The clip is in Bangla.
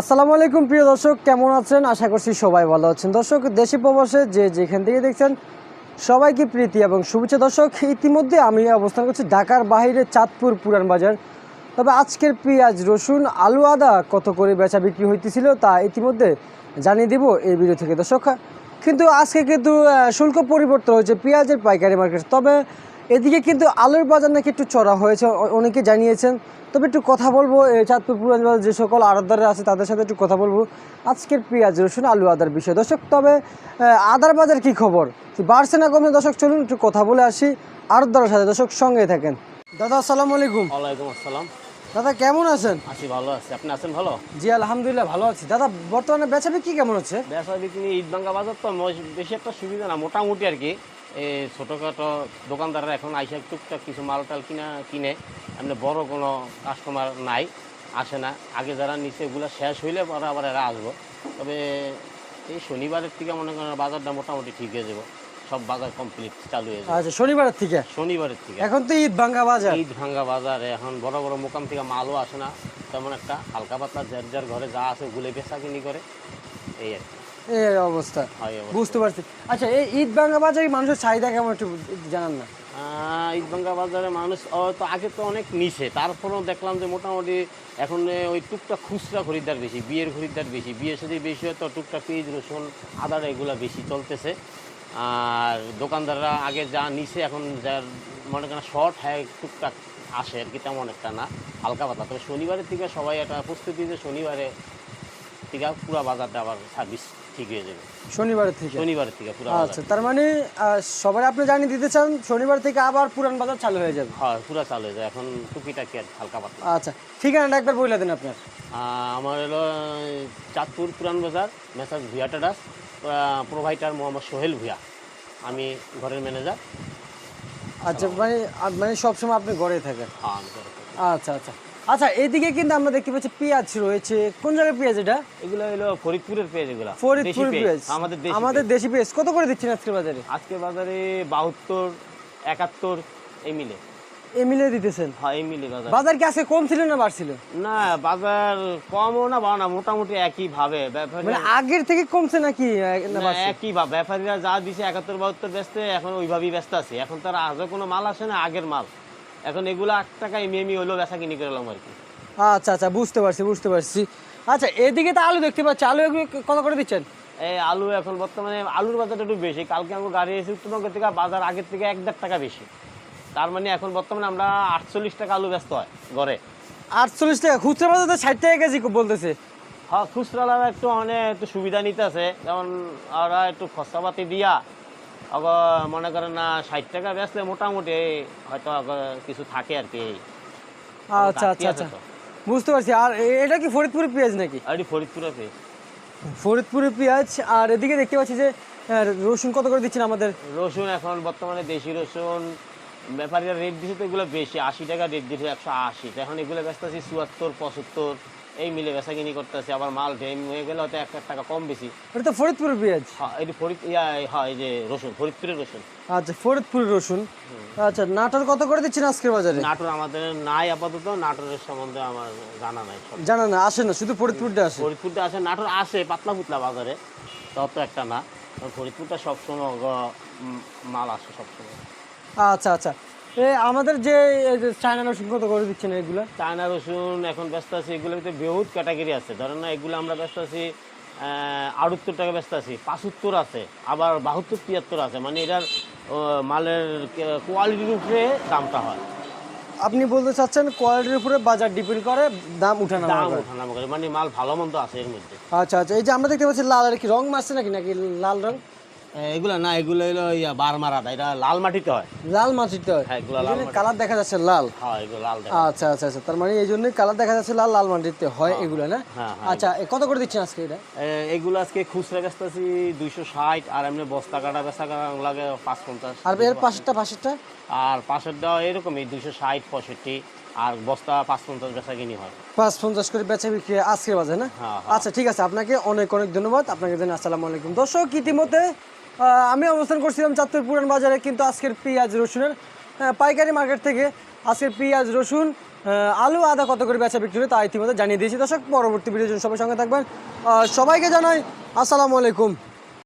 আসসালামু আলাইকুম, প্রিয় দর্শক, কেমন আছেন? আশা করছি সবাই ভালো আছেন। দর্শক, দেশি প্রবাসে যে যেখান থেকে দেখছেন, সবাইকে প্রীতি এবং শুভেচ্ছা। দর্শক, ইতিমধ্যে আমি অবস্থান করছি ঢাকার বাইরে চাঁদপুর পুরান বাজার তবে আজকের পেঁয়াজ, রসুন, আলু, আদা কত করে বেচা বিক্রি হইতেছিল তা ইতিমধ্যে জানিয়ে দিব এই ভিডিও থেকে। দর্শক, কিন্তু আজকে কিন্তু শুল্ক পরিবর্তন হয়েছে পেঁয়াজের পাইকারি মার্কেট। তবে এদিকে কিন্তু আলুর বাজার নাকি একটু চড়া হয়েছে অনেকে জানিয়েছেন। তবে একটু কথা বলব এই চাঁদপুর পুরান বাজার যে সকল আড়তদাররা আছে তাদের সাথে একটু কথা বলব। আজকের পেঁয়াজ রসুন আলু আদার বিষয়। দর্শক তবে আদার বাজার কি খবর? বাড়ছে না কমে দর্শক চলুন একটু কথা বলে আসি আড়তদারের সাথে। দর্শক সঙ্গে থাকেন। দাদা আসসালামু আলাইকুম। ওয়ালাইকুম আসসালাম। দাদা কেমন আছেন? আছি ভালো আছি। আপনি আছেন ভালো? জি আলহামদুলিল্লাহ ভালো আছি। দাদা বর্তমানে বেচা বিক্রি কেমন হচ্ছে? ব্যবসা বিক্রি ঈদ ভাঙ্গা বাজার তো বেশি একটা সুবিধা না মোটামুটি আর কি। ছোটোখাটো দোকানদাররা এখন আইসা টুকটাক কিছু মাল টাল কিনা কিনে এমনি বড় কোনো কাস্টমার নাই আসে না। আগে যারা নিচে এগুলো শেষ হইলে পরে আবার এরা আসব। তবে এই শনিবারের থেকে মনে করেন বাজারটা মোটামুটি ঠিক হয়ে যাব। সব বাজার কমপ্লিট চালু হয়ে যাবে। আচ্ছা শনিবারের থেকে? শনিবারের থেকে। এখন তো ঈদ ভাঙ্গা বাজার। ঈদ ভাঙ্গা বাজারে এখন বড় বড় মোকাম থেকে মালও আসে না। তেমন একটা হালকা পাতলা যার যার ঘরে যা আছে ওগুলো বেচা কিনি করে। এই আর কি। এই অবস্থা। বুঝতে পারছি। আচ্ছা এই ঈদ ভাঙ্গা বাজারে মানুষের চাহিদা কেমন একটু জানান না। ঈদ ভাঙ্গা বাজারে মানুষ তো আগে তো অনেক নিছে তারপরেও দেখলাম যে মোটামুটি এখন ওই টুকটাক খুচরা খরিদ্দার বেশি বিয়ের খরিদ্দার বেশি বিয়ে সাথে বেশি হয় তো টুকটাক পেঁয়াজ রসুন আদার এগুলা বেশি চলতেছে। আর দোকানদাররা আগে যা নিছে এখন যার মনে করেন শর্ট হ্যাঁ টুকটাক আসে আর কি তেমন একটা না হালকা পাতলা। তবে শনিবারের থেকে সবাই একটা প্রস্তুতি যে শনিবারে থেকে পুরো বাজারটা আবার সার্ভিস ঠিক হয়ে যাবে। শনিবারের থেকে। শনিবারের থেকে পুরো আচ্ছা তার মানে সবাই আপনি জানিয়ে দিতে চান শনিবার থেকে আবার পুরান বাজার চালু হয়ে যাবে। হ্যাঁ পুরো চালু হয়ে যায় এখন টুকিটাকি আর হালকা পাতলা। আচ্ছা ঠিকানাটা একবার বলে দেন আপনার। আমার হলো চাঁদপুর পুরান বাজার মেসাজ ভুয়া টাডাস প্রোভাইডার মোহাম্মদ সোহেল ভুয়া। আমি ঘরের ম্যানেজার। আচ্ছা মানে মানে সবসময় আপনি ঘরে থাকেন। হ্যাঁ আচ্ছা আচ্ছা। আচ্ছা এইদিকে কিন্তু আমরা দেখতে পাচ্ছি পেঁয়াজ রয়েছে। কোন জায়গায় পেঁয়াজ এটা? এগুলো হলো ফরিদপুরের পেঁয়াজ এগুলো। ফরিদপুর পেঁয়াজ আমাদের দেশি আমাদের দেশি পেঁয়াজ। কত করে দিচ্ছেন আজকের বাজারে? আজকে বাজারে বাহাত্তর একাত্তর এই মিলে এ দিতেছেন? হ্যাঁ এই মিলে বাজার। বাজার কি আজকে কম ছিল না বাড়ছিল? না বাজার কমও না বাড়ো না মোটামুটি একই ভাবে। ব্যাপারী মানে আগের থেকে কমছে নাকি? একই ভাব। ব্যাপারীরা যা দিছে একাত্তর বাহাত্তর ব্যস্ত এখন ওইভাবেই ব্যস্ত আছে। এখন তার আজও কোনো মাল আসে না আগের মাল। এখন এগুলো আট টাকা এমি এমি হলো বেচা কিনি করলাম আর কি। আচ্ছা আচ্ছা বুঝতে পারছি বুঝতে পারছি। আচ্ছা এদিকে তো আলু দেখতে পাচ্ছি। আলু কত করে দিচ্ছেন? এই আলু এখন বর্তমানে আলুর বাজারটা একটু বেশি। কালকে আমার গাড়ি এসে উত্তরবঙ্গের থেকে বাজার আগের থেকে এক দেড় টাকা বেশি। তার মানে এখন বর্তমানে আমরা আটচল্লিশ টাকা আলু ব্যস্ত হয় ঘরে আটচল্লিশ টাকা খুচরা বাজার তো ষাট টাকা কেজি বলতেছে। হ্যাঁ খুচরালারা একটু মানে একটু সুবিধা নিতে আছে যেমন ওরা একটু খরচাপাতি দিয়া আবার মনে করেন না ষাট টাকা বেচলে মোটামুটি হয়তো কিছু থাকে আর কি। আচ্ছা আচ্ছা আচ্ছা। বুঝতে পারছি। আর এটা কি ফরিদপুরের পেঁয়াজ নাকি? আর এটি ফরিদপুরে ফরিদপুরের পেঁয়াজ? আর এদিকে দেখতে পাচ্ছি যে রসুন কত করে দিচ্ছেন আমাদের? রসুন এখন বর্তমানে দেশি রসুন ব্যাপারীরা রেট দিচ্ছে তো এগুলো বেশি আশি টাকা রেট দিচ্ছে একশো আশি। এখন এগুলো ব্যস্ত আছি চুয়াত্তর পঁচাত্তর। এই মিলে বেচা কিনি করতেছে আবার মাল ঢেম হয়ে গেলে হয়তো এক এক টাকা কম বেশি। এটা তো ফরিদপুরের পেঁয়াজ? হ্যাঁ এটি ফরিদ ইয়া হ্যাঁ এই যে রসুন ফরিদপুরের রসুন। আচ্ছা ফরিদপুরের রসুন। আচ্ছা নাটোর কত করে দিচ্ছেন আজকের বাজারে? নাটোর আমাদের নাই আপাতত নাটোরের সম্বন্ধে আমার জানা নাই জানা না আসে না শুধু ফরিদপুরটা আসে। ফরিদপুরটা আসে নাটোর আসে পাতলা পুতলা বাজারে তত একটা না। ফরিদপুরটা সবসময় মাল আসে সবসময়। আচ্ছা আচ্ছা। আমাদের যে চায়না রসুন কত করে দিচ্ছেন এগুলা? চায়না রসুন এখন ব্যস্ত আছি এগুলোর ভিতরে বহুত ক্যাটাগরি আছে। ধরেন না এগুলো আমরা ব্যস্ত আছি আটাত্তর টাকা ব্যস্ত আছি পাঁচাত্তর আছে আবার বাহাত্তর তিয়াত্তর আছে। মানে এটার মালের কোয়ালিটির উপরে দামটা হয়। আপনি বলতে চাচ্ছেন কোয়ালিটির উপরে বাজার ডিপেন্ড করে দাম উঠানো দাম ওঠানামা করে মানে মাল ভালো মন্দ আছে এর মধ্যে। আচ্ছা আচ্ছা এই যে আমরা দেখতে পাচ্ছি লাল আর কি রং মারছে নাকি নাকি লাল রং? এগুলো না এগুলো হলো ইয়া বারমারাটা এটা লাল মাটিতে হয়। লাল মাটিতে হয়? হ্যাঁ এগুলো কালার দেখা যাচ্ছে লাল। হ্যাঁ এগুলো লাল আচ্ছা আচ্ছা আচ্ছা তার মানে এই কালার দেখা যাচ্ছে লাল লাল মাটিতে হয় এগুলো না? হ্যাঁ, আচ্ছা কত করে দিচ্ছেন আজকে এটা? এগুলো আজকে খুচরা দুইশো ষাট আর এমনি বস্তা কাটা বেচা কাটা লাগে পাঁচ পঞ্চাশ আর এর পাশেরটা পাশেরটা? আর পাশের দেওয়া এরকমই দুইশো ষাট পঁয়ষট্টি আর বস্তা পাঁচ পঞ্চাশ বেচা কিনি হয়। পাঁচ পঞ্চাশ করে বেচা বিক্রি আজকের বাজে না? হ্যাঁ, আচ্ছা ঠিক আছে আপনাকে অনেক অনেক ধন্যবাদ। আপনাকে জানাই আসসালামু আলাইকুম। দর্শক ইতিমধ্যে আমি অবস্থান করছিলাম চাঁদপুর পুরান বাজারে, কিন্তু আজকের পেঁয়াজ রসুনের পাইকারি মার্কেট থেকে আজকের পেঁয়াজ রসুন আলু আদা কত করে বেচা বিক্রি তা ইতিমধ্যে জানিয়ে দিয়েছি। দর্শক, পরবর্তী ভিডিও সবার সঙ্গে থাকবেন। সবাইকে জানাই আসসালামু আলাইকুম।